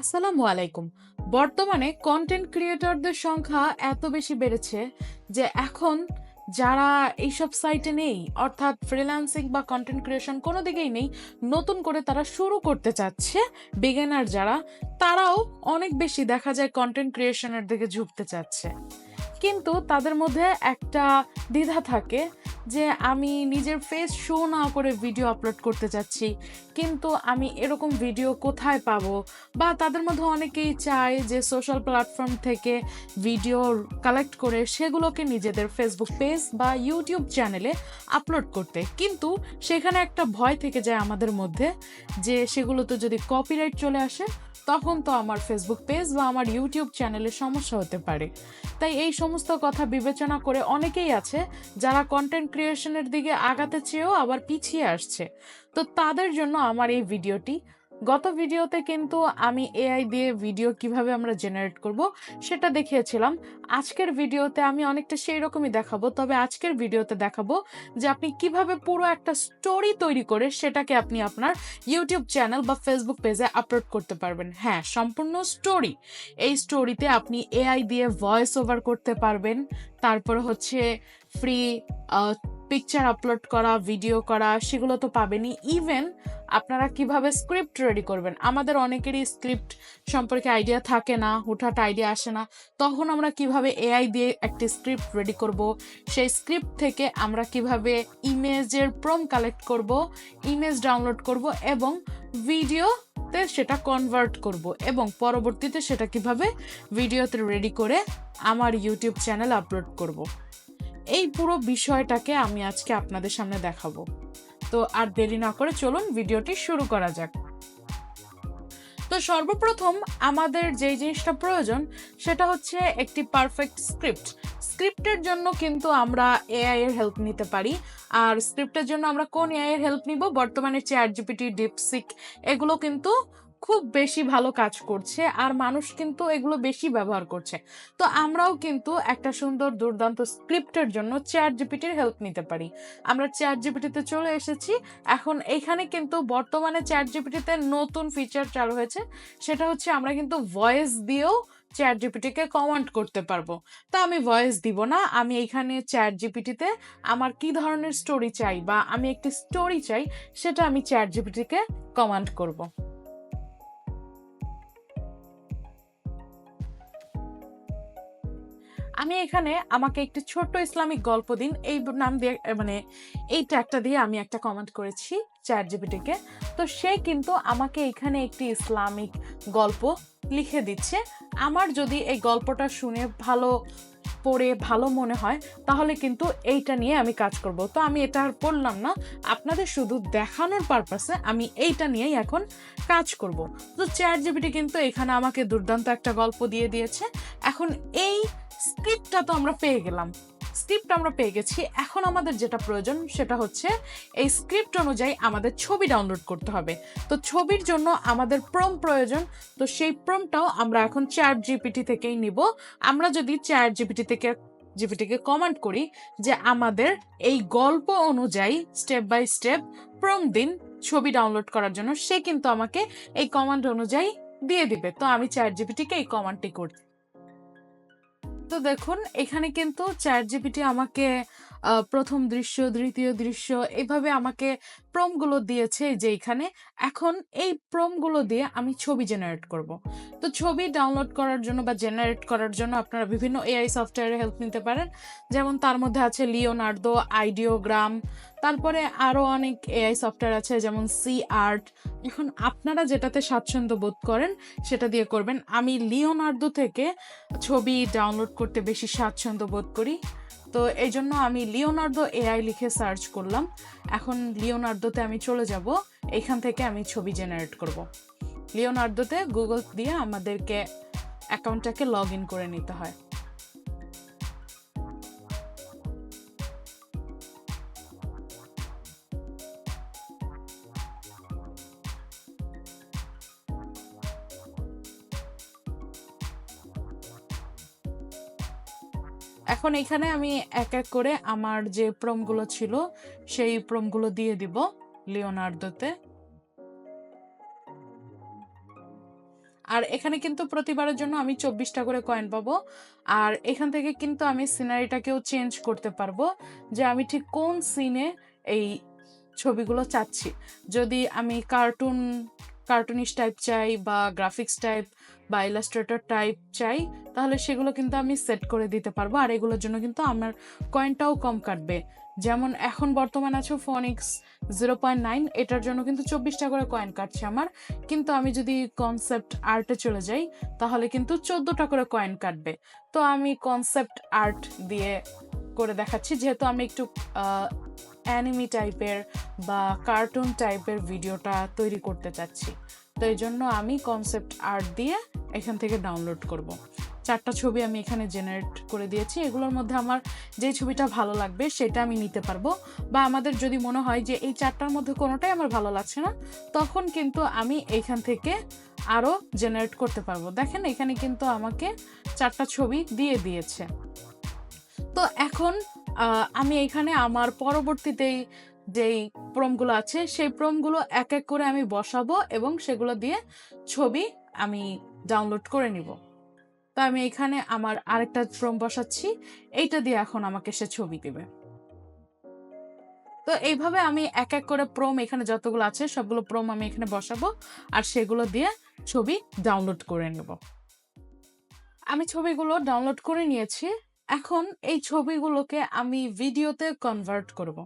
আসসালামু আলাইকুম। বর্তমানে কন্টেন্ট ক্রিয়েটরদের সংখ্যা এত বেশি বেড়েছে যে এখন যারা এইসব সাইটে নেই, অর্থাৎ ফ্রিল্যান্সিং বা কন্টেন্ট ক্রিয়েশন কোনো দিকেই নেই, নতুন করে তারা শুরু করতে চাচ্ছে বিগেনার যারা, তারাও অনেক বেশি দেখা যায় কন্টেন্ট ক্রিয়েশনের দিকে ঝুঁকতে চাচ্ছে। কিন্তু তাদের মধ্যে একটা দ্বিধা থাকে যে আমি নিজের ফেস শো না করে ভিডিও আপলোড করতে চাচ্ছি কিন্তু আমি এরকম ভিডিও কোথায় পাবো? বা তাদের মধ্যে অনেকেই চায় যে সোশ্যাল প্ল্যাটফর্ম থেকে ভিডিও কালেক্ট করে সেগুলোকে নিজেদের ফেসবুক পেজ বা ইউটিউব চ্যানেলে আপলোড করতে। কিন্তু সেখানে একটা ভয় থেকে যায় আমাদের মধ্যে যে সেগুলোতে যদি কপিরাইট চলে আসে তখন তো আমার ফেসবুক পেজ বা আমার ইউটিউব চ্যানেলে সমস্যা হতে পারে। তাই এই সমস্ত কথা বিবেচনা করে অনেকেই আছে যারা কন্টেন্ট ক্রিয়েশনের দিকে আগাতে চেয়েও আবার পিছিয়ে আসছে। তো তাদের জন্য আমার এই ভিডিওটি গত ভিডিওতে কিন্তু আমি এআই দিয়ে ভিডিও কীভাবে আমরা জেনারেট করব, সেটা দেখিয়েছিলাম। আজকের ভিডিওতে আমি অনেকটা সেই রকমই দেখাবো, তবে আজকের ভিডিওতে দেখাবো যে আপনি কীভাবে পুরো একটা স্টোরি তৈরি করে সেটাকে আপনি আপনার ইউটিউব চ্যানেল বা ফেসবুক পেজে আপলোড করতে পারবেন। হ্যাঁ সম্পূর্ণ স্টোরি এই স্টোরিতে আপনি এআই দিয়ে ভয়েস ওভার করতে পারবেন। তারপর হচ্ছে ফ্রি পিকচার আপলোড করা ভিডিও করা, সেগুলো তো পাবেনই। ইভেন আপনারা কীভাবে স্ক্রিপ্ট রেডি করবেন? আমাদের অনেকেরই স্ক্রিপ্ট সম্পর্কে আইডিয়া থাকে না, হুটহাট আইডিয়া আসে না। তখন আমরা কীভাবে এআই দিয়ে একটি স্ক্রিপ্ট রেডি করব? সেই স্ক্রিপ্ট থেকে আমরা কীভাবে ইমেজের প্রম কালেক্ট করব ইমেজ ডাউনলোড করব এবং ভিডিওতে সেটা কনভার্ট করব এবং পরবর্তীতে সেটা কীভাবে ভিডিওতে রেডি করে আমার ইউটিউব চ্যানেল আপলোড করব। এই পুরো বিষয়টাকে আমি আজকে আপনাদের সামনে দেখাবো। তো আর দেরি না করে চলুন ভিডিওটি শুরু করা যাক। তো সর্বপ্রথম আমাদের যে জিনিসটা প্রয়োজন, সেটা হচ্ছে একটি পারফেক্ট স্ক্রিপ্ট স্ক্রিপ্টের জন্য কিন্তু আমরা এআই এর হেল্প নিতে পারি, আর স্ক্রিপ্টের জন্য আমরা কোন এআই এর হেল্প নিব? বর্তমানে চ্যাট জিপিটি ডিপসিক এগুলো কিন্তু খুব বেশি ভালো কাজ করছে আর মানুষ কিন্তু এগুলো বেশি ব্যবহার করছে। তো আমরাও কিন্তু একটা সুন্দর দুর্দান্ত স্ক্রিপ্টের জন্য চ্যাট জিপিটির হেল্প নিতে পারি। আমরা চ্যাট জিপিটিতে চলে এসেছি। এখন এখানে কিন্তু বর্তমানে চ্যাট জিপিটিতে নতুন ফিচার চালু হয়েছে। সেটা হচ্ছে আমরা কিন্তু ভয়েস দিয়েও চ্যাট জিপিটিকে কমান্ড করতে পারব। তা আমি ভয়েস দিব না। আমি এখানে চ্যাট জিপিটিতে আমার কি ধরনের স্টোরি চাই বা আমি একটি স্টোরি চাই, সেটা আমি চ্যাট জিপিটিকে কমান্ড করব। আমি এখানে আমাকে একটি ছোট্ট ইসলামিক গল্প দিন। এই নাম দিয়ে মানে এই ট্যাগটা দিয়ে আমি একটা কমেন্ট করেছি চ্যাট জিপিটিকে তো সে কিন্তু আমাকে এখানে একটি ইসলামিক গল্প লিখে দিচ্ছে। আমার যদি এই গল্পটা শুনে ভালো পড়ে, ভালো মনে হয়, তাহলে কিন্তু এইটা নিয়ে আমি কাজ করব। তো আমি এটা আর পড়লাম না। আপনাদের শুধু দেখানোর পারপাসে আমি এইটা নিয়েই এখন কাজ করব। তো চ্যাট জিপিটি কিন্তু এখানে আমাকে দুর্দান্ত একটা গল্প দিয়ে দিয়েছে। এখন এই স্ক্রিপ্টটা তো আমরা পেয়ে গেলাম। স্ক্রিপ্ট আমরা পেয়ে গেছি। এখন আমাদের যেটা প্রয়োজন সেটা হচ্ছে এই স্ক্রিপ্ট অনুযায়ী আমাদের ছবি ডাউনলোড করতে হবে। তো ছবির জন্য আমাদের প্রম প্রয়োজন। তো সেই প্রমটাও আমরা এখন চ্যাট জিপিটি থেকেই নিব। আমরা যদি চ্যাট জিপিটি থেকে, জিপিটিকে কমান্ড করি যে আমাদের এই গল্প অনুযায়ী স্টেপ বাই স্টেপ প্রম দিন ছবি ডাউনলোড করার জন্য, সে কিন্তু আমাকে এই কমান্ড অনুযায়ী দিয়ে দিবে। তো আমি চ্যাট জিপিটিকে এই কমান্ডটি করছি। তো দেখুন এখানে কিন্তু চ্যাট জিপিটি আমাকে প্রথম দৃশ্য, দ্বিতীয় দৃশ্য, এভাবে আমাকে প্রমগুলো দিয়েছে যে এখানে এখন এই প্রমগুলো দিয়ে আমি ছবি জেনারেট করব। তো ছবি ডাউনলোড করার জন্য বা জেনারেট করার জন্য আপনারা বিভিন্ন এআই সফটওয়্যারের হেল্প নিতে পারেন। যেমন তার মধ্যে আছে লিওনার্দো আইডিওগ্রাম তারপরে আরও অনেক এআই সফটওয়্যার আছে যেমন সি আর্ট এখন আপনারা যেটাতে স্বাচ্ছন্দ্য বোধ করেন সেটা দিয়ে করবেন। আমি লিওনার্দো থেকে ছবি ডাউনলোড করতে বেশি স্বাচ্ছন্দ্য বোধ করি। তো এই জন্য আমি লিওনার্দো এআই লিখে সার্চ করলাম। এখন লিওনার্দোতে আমি চলে যাব। এখান থেকে আমি ছবি জেনারেট করব। লিওনার্দোতে গুগল দিয়ে আমাদেরকে অ্যাকাউন্টটাকে লগ ইন করে নিতে হয়। এখন এখানে আমি এক এক করে আমার যে প্রমগুলো ছিল, সেই প্রমগুলো দিয়ে দিব লিওনার্দোতে। আর এখানে কিন্তু প্রতিবারের জন্য আমি চব্বিশটা করে কয়েন পাবো। আর এখান থেকে কিন্তু আমি সিনারিটাকেও চেঞ্জ করতে পারব যে আমি ঠিক কোন সিনে এই ছবিগুলো চাচ্ছি। যদি আমি কার্টুন কার্টুনিশ টাইপ চাই বা গ্রাফিক্স টাইপ বা ইলাস্ট্রেটর টাইপ চাই, তাহলে সেগুলো কিন্তু আমি সেট করে দিতে পারব। আর এগুলোর জন্য কিন্তু আমার কয়েনটাও কম কাটবে। যেমন এখন বর্তমান আছে ফোনিক্স জিরো পয়েন্ট নাইন এটার জন্য কিন্তু চব্বিশটা করে কয়েন কাটছে আমার। কিন্তু আমি যদি কনসেপ্ট আর্টে চলে যাই, তাহলে কিন্তু চোদ্দোটা করে কয়েন কাটবে। তো আমি কনসেপ্ট আর্ট দিয়ে করে দেখাচ্ছি। যেহেতু আমি একটু অ্যানিমি টাইপের বা কার্টুন টাইপের ভিডিওটা তৈরি করতে চাচ্ছি। তো এই জন্য আমি কনসেপ্ট আর্ট দিয়ে এখান থেকে ডাউনলোড করব। চারটা ছবি আমি এখানে জেনারেট করে দিয়েছি। এগুলোর মধ্যে আমার যে ছবিটা ভালো লাগবে সেটা আমি নিতে পারব। বা আমাদের যদি মনে হয় যে এই চারটার মধ্যে কোনোটাই আমার ভালো লাগছে না, তখন কিন্তু আমি এইখান থেকে আরও জেনারেট করতে পারব। দেখেন, এখানে কিন্তু আমাকে চারটা ছবি দিয়ে দিয়েছে। তো এখন আমি এখানে আমার পরবর্তীতে যেই প্রমগুলো আছে, সেই প্রমগুলো এক এক করে আমি বসাবো এবং সেগুলো দিয়ে ছবি আমি ডাউনলোড করে নিব। তো আমি এখানে আমার আরেকটা প্রম বসাচ্ছি, এইটা দিয়ে এখন আমাকে সে ছবি দিবে। তো এইভাবে আমি এক এক করে প্রোম, এখানে যতগুলো আছে, সবগুলো প্রোম আমি এখানে বসাবো আর সেগুলো দিয়ে ছবি ডাউনলোড করে নেব। আমি ছবিগুলো ডাউনলোড করে নিয়েছি এখন এই ছবিগুলোকে আমি ভিডিওতে কনভার্ট করব।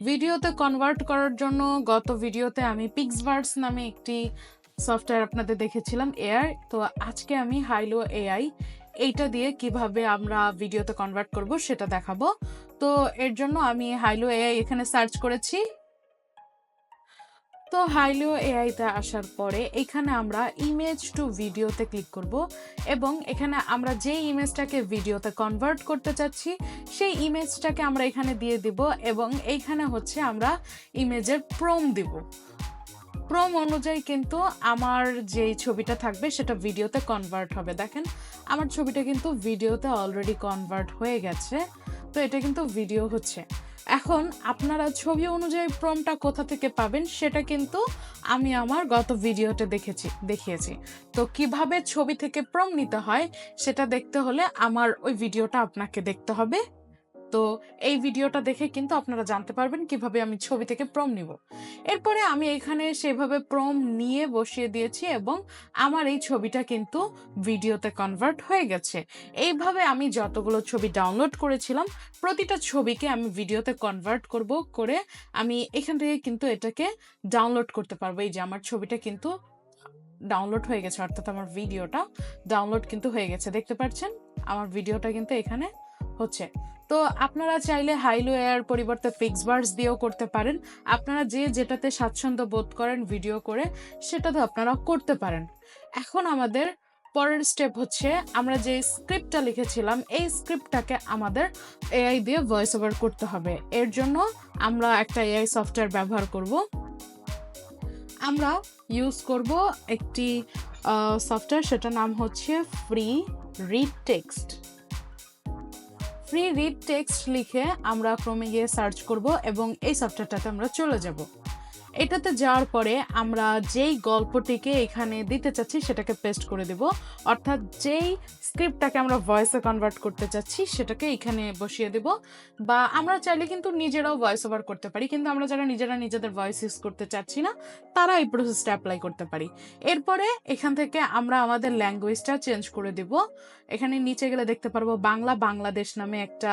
ভিডিওতে কনভার্ট করার জন্য গত ভিডিওতে আমি পিক্সভার্স নামে একটি সফটওয়্যার আপনাদের দেখেছিলাম এআই তো আজকে আমি হাইলো এআই এইটা দিয়ে কীভাবে আমরা ভিডিওতে কনভার্ট করব সেটা দেখাবো। তো এর জন্য আমি হাইলো এআই এখানে সার্চ করেছি। তো হাইলো এআইতে আসার পরে এখানে আমরা ইমেজ টু ভিডিওতে ক্লিক করব এবং এখানে আমরা যে ইমেজটাকে ভিডিওতে কনভার্ট করতে চাচ্ছি, সেই ইমেজটাকে আমরা এখানে দিয়ে দিব এবং এইখানে হচ্ছে আমরা ইমেজের প্রোম দিব। প্রোম অনুযায়ী কিন্তু আমার যেই ছবিটা থাকবে সেটা ভিডিওতে কনভার্ট হবে। দেখেন, আমার ছবিটা কিন্তু ভিডিওতে অলরেডি কনভার্ট হয়ে গেছে, তো এটা কিন্তু ভিডিও হচ্ছে। এখন আপনারা ছবি অনুযায়ী প্রমটা কোথা থেকে পাবেন সেটা কিন্তু আমি আমার গত ভিডিওতে দেখেছি, দেখিয়েছি। তো কীভাবে ছবি থেকে প্রম নিতে হয় সেটা দেখতে হলে আমার ওই ভিডিওটা আপনাকে দেখতে হবে। তো এই ভিডিওটা দেখে কিন্তু আপনারা জানতে পারবেন কীভাবে আমি ছবি থেকে প্রম নিব। এরপরে আমি এখানে সেভাবে প্রম নিয়ে বসিয়ে দিয়েছি এবং আমার এই ছবিটা কিন্তু ভিডিওতে কনভার্ট হয়ে গেছে। এইভাবে আমি যতগুলো ছবি ডাউনলোড করেছিলাম, প্রতিটা ছবিকে আমি ভিডিওতে কনভার্ট করব করে আমি এখান থেকে কিন্তু এটাকে ডাউনলোড করতে পারব। এই যে আমার ছবিটা কিন্তু ডাউনলোড হয়ে গেছে, অর্থাৎ আমার ভিডিওটা ডাউনলোড কিন্তু হয়ে গেছে। দেখতে পাচ্ছেন? আমার ভিডিওটা কিন্তু এখানে হচ্ছে। তো আপনারা চাইলে হাইলো এয়ার পরিবর্তে পিক্সবার্স দিয়েও করতে পারেন। আপনারা যে যেটাতে স্বাচ্ছন্দ্য বোধ করেন ভিডিও করে সেটাতে আপনারা করতে পারেন। এখন আমাদের পরের স্টেপ হচ্ছে, আমরা যে স্ক্রিপ্টটা লিখেছিলাম, এই স্ক্রিপ্টটাকে আমাদের এআই দিয়ে ভয়েস ওভার করতে হবে। এর জন্য আমরা একটা এআই সফটওয়্যার ব্যবহার করব। আমরা ইউজ করব একটি সফটওয়্যার, সেটার নাম হচ্ছে free read text free read text লিখে আমরা ক্রমে গিয়ে সার্চ করব এবং এই সফটওয়্যারটাতে আমরা চলে যাব। এটাতে যাওয়ার পরে আমরা যেই গল্পটিকে এখানে দিতে চাচ্ছি সেটাকে পেস্ট করে দেব। অর্থাৎ যেই স্ক্রিপ্টটাকে আমরা ভয়েসে কনভার্ট করতে চাচ্ছি, সেটাকে এখানে বসিয়ে দেব। বা আমরা চাইলে কিন্তু নিজেরাও ভয়েস ওভার করতে পারি, কিন্তু আমরা যারা নিজেরা নিজেদের ভয়েস ইউজ করতে চাচ্ছি না, তারা এই প্রসেসটা অ্যাপ্লাই করতে পারি। এরপরে এখান থেকে আমরা আমাদের ল্যাঙ্গুয়েজটা চেঞ্জ করে দেব। এখানে নিচে গেলে দেখতে পারব বাংলা বাংলাদেশ নামে একটা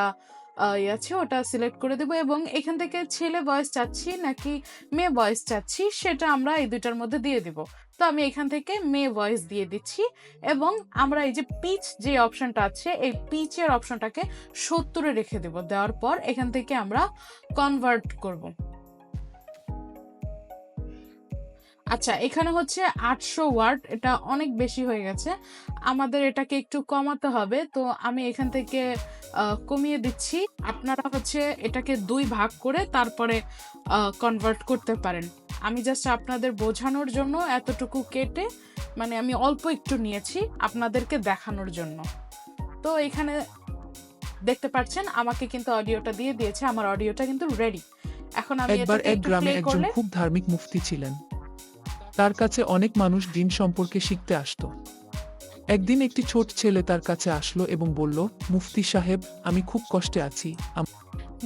ইয়ে আছে, ওটা সিলেক্ট করে দেবো এবং এখান থেকে ছেলে বয়স চাচ্ছি নাকি মেয়ে বয়স চাচ্ছি সেটা আমরা এই দুইটার মধ্যে দিয়ে দিব। তো আমি এখান থেকে মেয়ে ভয়েস দিয়ে দিচ্ছি এবং আমরা এই যে পিচ যে অপশনটা আছে, এই পিচের অপশনটাকে সত্তরে রেখে দেবো। দেওয়ার পর এখান থেকে আমরা কনভার্ট করব। আচ্ছা এখানে হচ্ছে আটশো ওয়ার্ড এটা অনেক বেশি হয়ে গেছে। আমাদের এটাকে একটু কমাতে হবে তো আমি এখান থেকে কমিয়ে দিচ্ছি। আপনারা হচ্ছে এটাকে দুই ভাগ করে তারপরে কনভার্ট করতে পারেন। আমি জাস্ট আপনাদের বোঝানোর জন্য এতটুকু কেটে মানে আমি অল্প একটু নিয়েছি আপনাদেরকে দেখানোর জন্য। তো এখানে দেখতে পাচ্ছেন আমাকে কিন্তু অডিওটা দিয়ে দিয়েছে আমার অডিওটা কিন্তু রেডি এখন আমি একবার এক গ্রামে একজন খুব ধার্মিক মুফতি ছিলেন। তার কাছে অনেক মানুষ দিন সম্পর্কে শিখতে আসতো। একদিন একটি ছোট ছেলে তার কাছে আসলো এবং বলল, মুফতি সাহেব, আমি খুব কষ্টে আছি।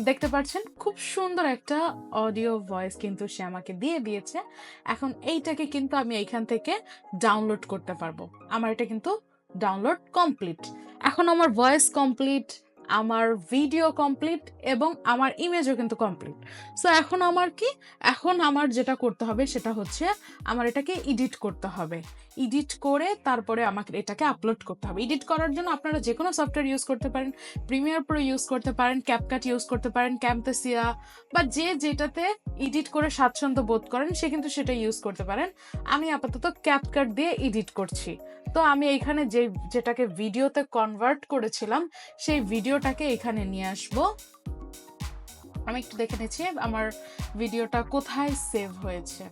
দেখতে পাচ্ছেন, খুব সুন্দর একটা অডিও ভয়েস কিন্তু সে আমাকে দিয়ে দিয়েছে। এখন এইটাকে কিন্তু আমি এইখান থেকে ডাউনলোড করতে পারব। আমার এটা কিন্তু ডাউনলোড কমপ্লিট। এখন আমার ভয়েস কমপ্লিট। আমার ভিডিও কমপ্লিট এবং আমার ইমেজও কিন্তু কমপ্লিট সো এখন আমার কি? এখন আমার যেটা করতে হবে সেটা হচ্ছে আমার এটাকে এডিট করতে হবে। এডিট করে তারপরে আমাকে এটাকে আপলোড করতে হবে। এডিট করার জন্য আপনারা যে কোনো সফটওয়্যার ইউজ করতে পারেন। প্রিমিয়ার প্রো ইউজ করতে পারেন ক্যাপকাট ইউজ করতে পারেন ক্যাম্পেসিয়া বা যে যেটাতে এডিট করে স্বাচ্ছন্দ্য বোধ করেন, সে কিন্তু সেটা ইউজ করতে পারেন। আমি আপাতত ক্যাপকাট দিয়ে এডিট করছি। তো আমি এখানে যে, যেটাকে ভিডিওতে কনভার্ট করেছিলাম, সেই ভিডিওটাকে এখানে নিয়ে আসব। আমি একটু দেখে নিচ্ছি আমার ভিডিওটা কোথায় সেভ হয়েছে।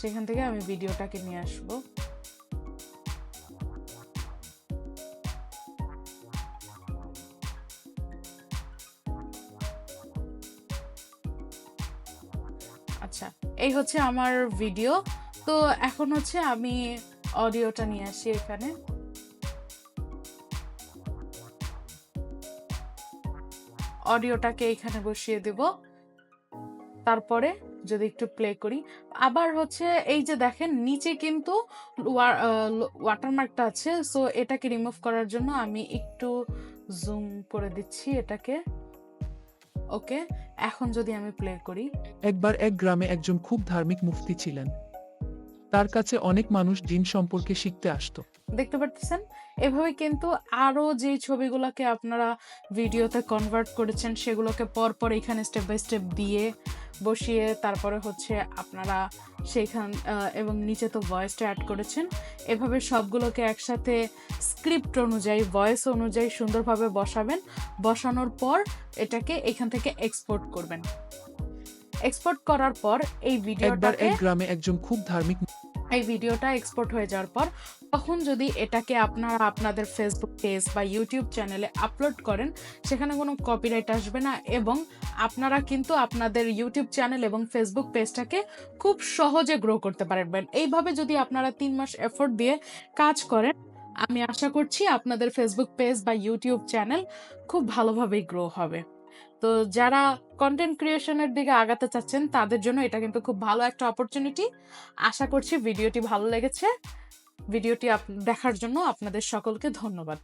সেখান থেকে আমি ভিডিওটাকে নিয়ে আসব। আচ্ছা এই হচ্ছে আমার ভিডিও। তো এখন হচ্ছে আমি অডিওটা নিয়ে আসি এখানে। অডিওটাকে এখানে বসিয়ে দেব। তারপরে যদি একটু প্লে করি। আবার হচ্ছে এই যে দেখেন, নিচে কিন্তু ওয়াটারমার্কটা আছে। সো এটাকে রিমুভ করার জন্য আমি একটু জুম করে দিচ্ছি এটাকে। ওকে এখন যদি আমি প্লে করি। একবার এক গ্রামে একজন খুব ধার্মিক মুফতি ছিলেন। তার কাছে অনেক মানুষ দিন সম্পর্কে শিখতে আসতো। দেখতে পারতেছেন? এভাবে কিন্তু আরও যে ছবিগুলোকে আপনারা ভিডিওতে কনভার্ট করেছেন, সেগুলোকে পর পর এখানে স্টেপ বাই স্টেপ দিয়ে বসিয়ে তারপরে হচ্ছে আপনারা সেইখান এবং নিচে তো ভয়েসটা অ্যাড করেছেন। এভাবে সবগুলোকে একসাথে স্ক্রিপ্ট অনুযায়ী ভয়েস অনুযায়ী সুন্দরভাবে বসাবেন। বসানোর পর এটাকে এখান থেকে এক্সপোর্ট করবেন। এক্সপোর্ট করার পর এই একবার ভিডিওটাকে এক গ্রামে একজন খুব ধার্মিক এই ভিডিওটা এক্সপোর্ট হয়ে যাওয়ার পর তখন যদি এটাকে আপনারা আপনাদের ফেসবুক পেজ বা ইউটিউব চ্যানেলে আপলোড করেন সেখানে কোনো কপিরাইট আসবে না এবং আপনারা কিন্তু আপনাদের ইউটিউব চ্যানেল এবং ফেসবুক পেজটাকে খুব সহজে গ্রো করতে পারবেন। এইভাবে যদি আপনারা তিন মাস এফোর্ট দিয়ে কাজ করেন আমি আশা করছি আপনাদের ফেসবুক পেজ বা ইউটিউব চ্যানেল খুব ভালোভাবেই গ্রো হবে। তো যারা কন্টেন্ট ক্রিয়েশনের দিকে আগাতে চাচ্ছেন, তাদের জন্য এটা কিন্তু খুব ভালো একটা অপরচুনিটি আশা করছি ভিডিওটি ভালো লেগেছে। ভিডিওটি দেখার জন্য আপনাদের সকলকে ধন্যবাদ।